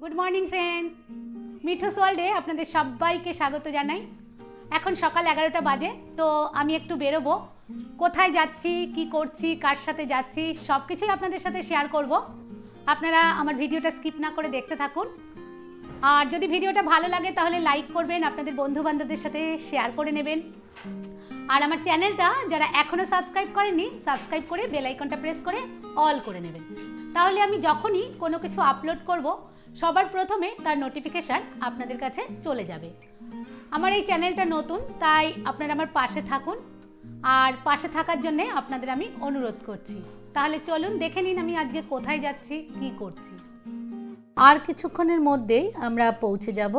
Good morning friend Mithu's ওয়ার্ল্ডে আপনাদের সবাইকে স্বাগত জানাই। এখন সকাল এগারোটা বাজে, তো আমি একটু বেরোবো। কোথায় যাচ্ছি, কি করছি, কার সাথে যাচ্ছি সব কিছুই আপনাদের সাথে শেয়ার করব। আপনারা আমার ভিডিওটা স্কিপ না করে দেখতে থাকুন। আর যদি ভিডিওটা ভালো লাগে, তাহলে লাইক করবেন, আপনাদের বন্ধু বান্ধবদের সাথে শেয়ার করে নেবেন। আর আমার চ্যানেলটা যারা এখনও সাবস্ক্রাইব করেনি সাবস্ক্রাইব করে বেল আইকনটা প্রেস করে অল করে নেবেন। তাহলে আমি যখনই কোনো কিছু আপলোড করব, সবার প্রথমে তার নোটিফিকেশান আপনাদের কাছে চলে যাবে। আমার এই চ্যানেলটা নতুন, তাই আপনারা আমার পাশে থাকুন। আর পাশে থাকার জন্যে আপনাদের আমি অনুরোধ করছি। তাহলে চলুন দেখে নিন আমি আজকে কোথায় যাচ্ছি, কি করছি। আর কিছুক্ষণের মধ্যেই আমরা পৌঁছে যাব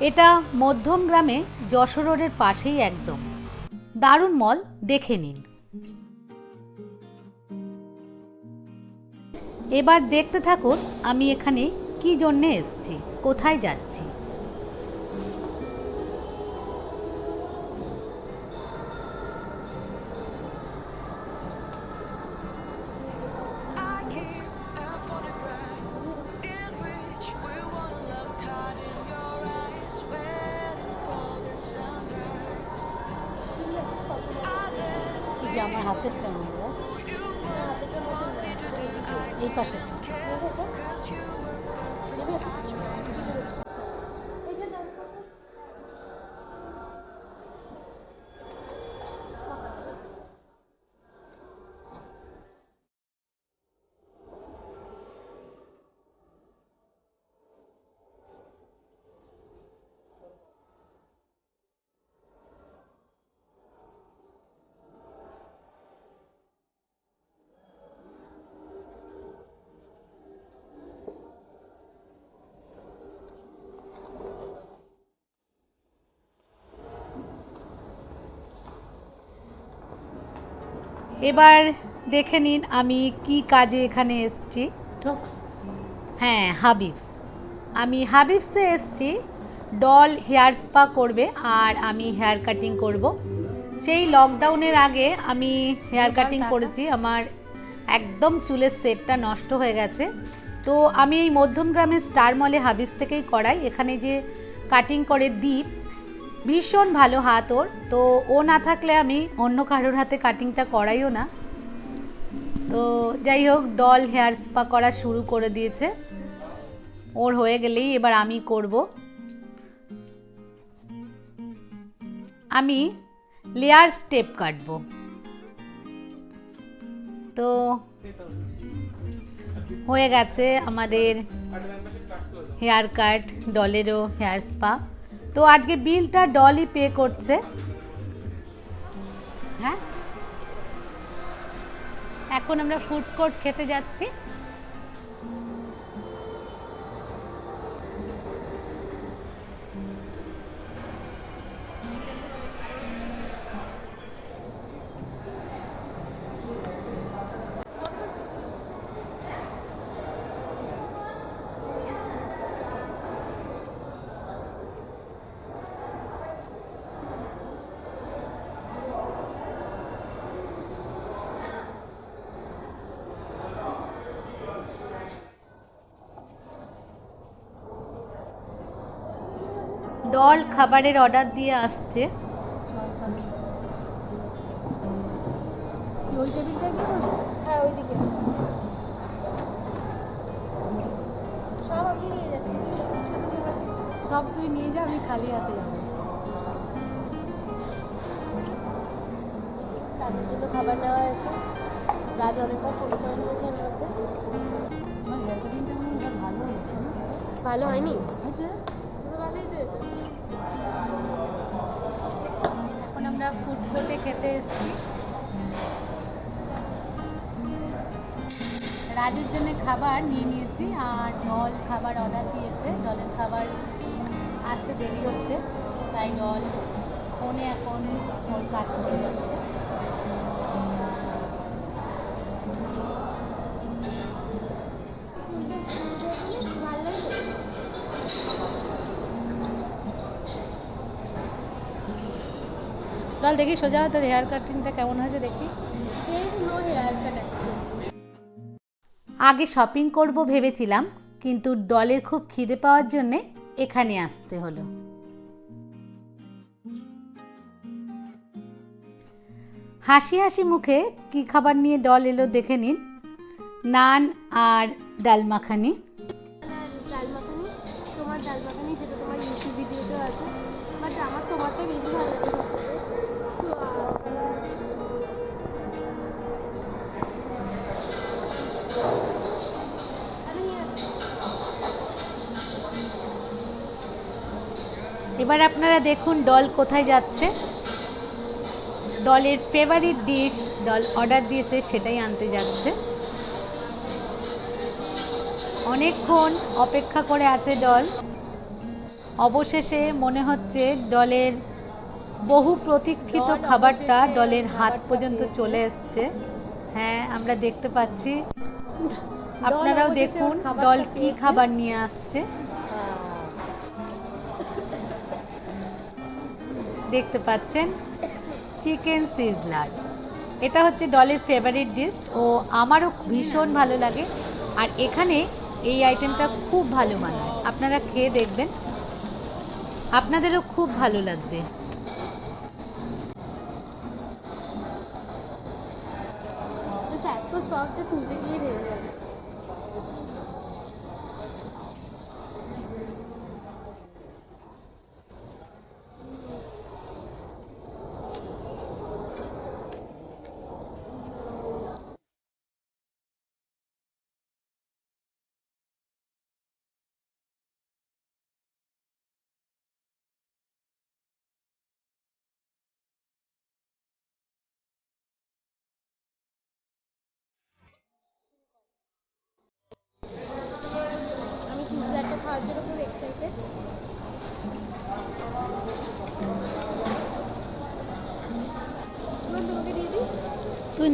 এটা মধ্যম গ্রামে যশোর রোডের পাশেই একদম। দারুণ মল, দেখে নিন। এবার দেখতে থাকুন আমি এখানে কি জন্যে এসছি, কোথায় যাচ্ছি। Bet এই যে আমার হাতের টা নেব এই পাশেরটা এবার দেখে নিন আমি কি কাজে এখানে এসেছি। হ্যাঁ হাবিবস। আমি হাবিবসে এসেছি ডল হেয়ার স্পা করবে আর আমি হেয়ার কাটিং করব। সেই লকডাউনের আগে আমি হেয়ার কাটিং করেছি আমার একদম চুলের সেটটা নষ্ট হয়ে গেছে। তো আমি এই মধ্যম গ্রামের স্টার মলে হাবিবস থেকেই করাই। এখানে যে কাটিং করে দ্বীপ ভীষণ ভালো হাত ওর। তো ও না থাকলে আমি অন্য কারোর হাতে কাটিংটা করাইও না। তো যাই হোক ডল হেয়ার স্পা করা শুরু করে দিয়েছে। ওর হয়ে গেলেই এবার আমি করব। আমি লেয়ার স্টেপ কাটবো। তো হয়ে গেছে আমাদের হেয়ার কাট ডলেরও হেয়ার স্পা তো আজকে বিলটা ডলি পে করছে। হ্যাঁ? এখন আমরা ফুড কোর্ট খেতে যাচ্ছি। ডল খাবারের অর্ডার দিয়ে আসছে। সব তুই নিয়ে যা আমি খালি হাতে যাব। রাজের জন্য খাবার নেওয়া হয়েছে। রাজ অনেকবার ফোন করে নিয়েছে এর মধ্যে ভালো হয়নি? দিয়েছে এখন আমরা ফুড খেতে এসেছি। রাজের জন্য খাবার নিয়ে নিয়েছি আর ডল খাবার অর্ডার দিয়েছে। ডলের খাবার আসতে দেরি হচ্ছে, তাই ডল ফোনে এখন ওর কাজ করে যাচ্ছে। ডল দেখি সোজা তোর হেয়ার কাটিংটা কেমন হয়েছে দেখি। হেয়ার আগে শপিং করব ভেবেছিলাম কিন্তু ডলের খুব খিদে পাওয়ার জন্যে এখানে আসতে হলো। হাসি হাসি মুখে কি খাবার নিয়ে ডল এলো দেখে নিন। নান আর ডাল মাখানি। এবার আপনারা দেখুন ডল কোথায় যাচ্ছে। ডলের ফেভারিট ডিশ ডল অর্ডার দিয়েছে সেটাই আনতে যাচ্ছে। অনেকক্ষণ অপেক্ষা করে আছে ডল অবশেষে মনে হচ্ছে ডলের বহু প্রতীক্ষিত খাবারটা ডলের হাত পর্যন্ত চলে এসছে। হ্যাঁ আমরা দেখতে পাচ্ছি। আপনারাও দেখুন ডল কি খাবার নিয়ে আসছে। দেখতে পাচ্ছেন চিকেন সিজলার এটা হচ্ছে ডলের ফেভারিট ডিশ ও আমারও ভীষণ ভালো লাগে। আর এখানে এই আইটেমটা খুব ভালো মানায়। আপনারা খেয়ে দেখবেন। আপনাদেরও খুব ভালো লাগবে। এটা এত সফট তুলতে গিয়ে ভেঙে যাবে আমি পিৎজাটা খাওয়ার জন্য খুব এক্সাইটেড তোমাকে দিয়ে দিই তুই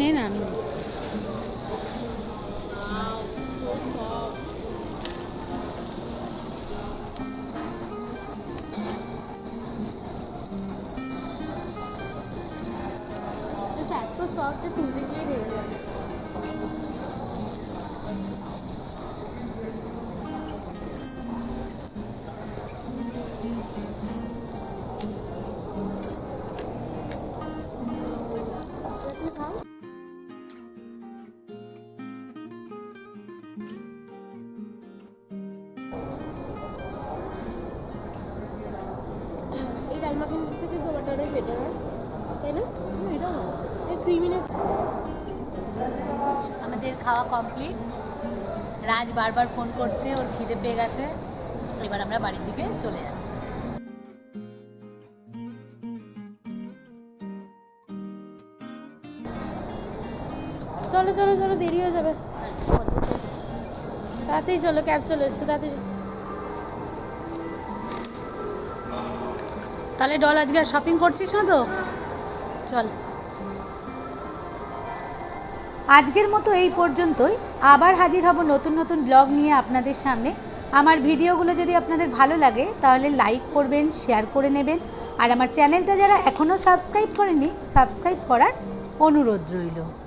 তাই না আমাদের খাওয়া কমপ্লিট রাজ বারবার ফোন করছে, ওর খিদে পেয়ে গেছে। এবার আমরা বাড়ির দিকে চলে যাচ্ছি। চলো চলো চলো, দেরি হয়ে যাবে। তাড়াতাড়ি চলো ক্যাব চলে এসছে তাড়াতাড়ি তাহলে ডল আজকে আর শপিং করছিস না তো? চল। আজকের মতো এই পর্যন্তই। আবার হাজির হব নতুন নতুন ব্লগ নিয়ে আপনাদের সামনে। আমার ভিডিওগুলো যদি আপনাদের ভালো লাগে, তাহলে লাইক করবেন শেয়ার করে নেবেন। আর আমার চ্যানেলটা যারা এখনও সাবস্ক্রাইব করেনি সাবস্ক্রাইব করার অনুরোধ রইল।